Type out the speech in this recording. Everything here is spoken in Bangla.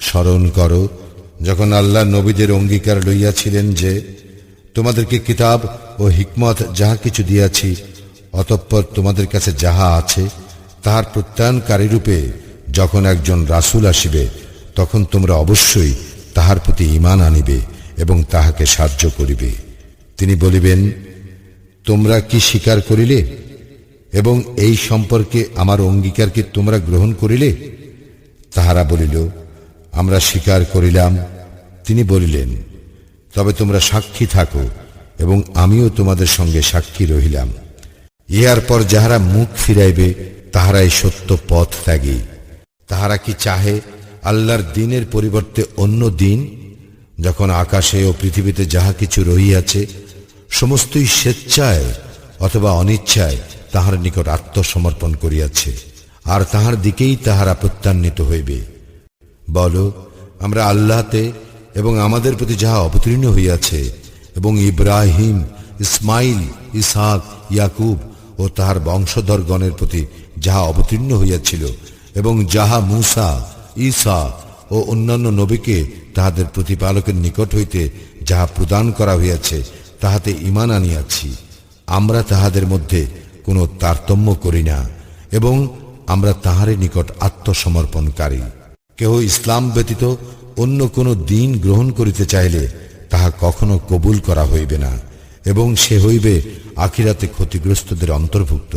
স্মরণ করো, যখন আল্লাহ নবীদের অঙ্গীকার লইয়াছিলেন যে, তোমাদেরকে কিতাব ও হিকমত যাহা কিছু দিয়াছি, অতঃপর তোমাদের কাছে যাহা আছে, তাহার প্রত্যয়নকারী রূপে যখন একজন রাসূল আসিবে, তখন তোমরা অবশ্যই তাহার প্রতি ঈমান আনিবে এবং তাহাকে সাহায্য করিবে। তিনি বলিবেন, তোমরা কি স্বীকার করিলে? এবং এই সম্পর্কে আমার অঙ্গীকারকে তোমরা গ্রহণ করিলে? তাহারা বলিল আমরা স্বীকার করিলাম। তিনি বলিলেন, তবে তোমরা সাক্ষী থাকো এবং আমিও তোমাদের সঙ্গে সাক্ষী রহিলাম। ইহার পর যাহারা মুখ ফিরাইবে, তাহারাই সত্য পথ ত্যাগী। তাহারা কি চাহে আল্লাহর দিনের পরিবর্তে অন্য দিন? যখন আকাশে ও পৃথিবীতে যাহা কিছু রহিয়াছে, সমস্তই স্বেচ্ছায় অথবা অনিচ্ছায় তাহার নিকট আত্মসমর্পণ করিয়াছে। আর তাহার দিকেই তাহারা প্রত্যান্বিত হইবে। বলো, আমরা আল্লাহতে এবং আমাদের প্রতি যাহা অবতীর্ণ হইয়াছে, এবং ইব্রাহিম, ইসমাইল ইসহাক ইয়াকুব ও তাহার বংশধরগণের প্রতি যাহা অবতীর্ণ হইয়াছিল, এবং যাহা মূসা, ঈসা ও অন্যান্য নবীকে তাহাদের প্রতিপালকের নিকট হইতে যাহা প্রদান করা হইয়াছে, তাহাতে ঈমান আনিয়াছি। আমরা তাহাদের মধ্যে কোনো তারতম্য করি না, এবং আমরা তাহারে নিকট আত্মসমর্পণকারী। কেহ ইসলাম ব্যতীত অন্য কোন দিন গ্রহণ করিতে চাইলে তাহা কখনো কবুল করা হইবে না, এবং সে হইবে আখিরাতে ক্ষতিগ্রস্তদের অন্তর্ভুক্ত।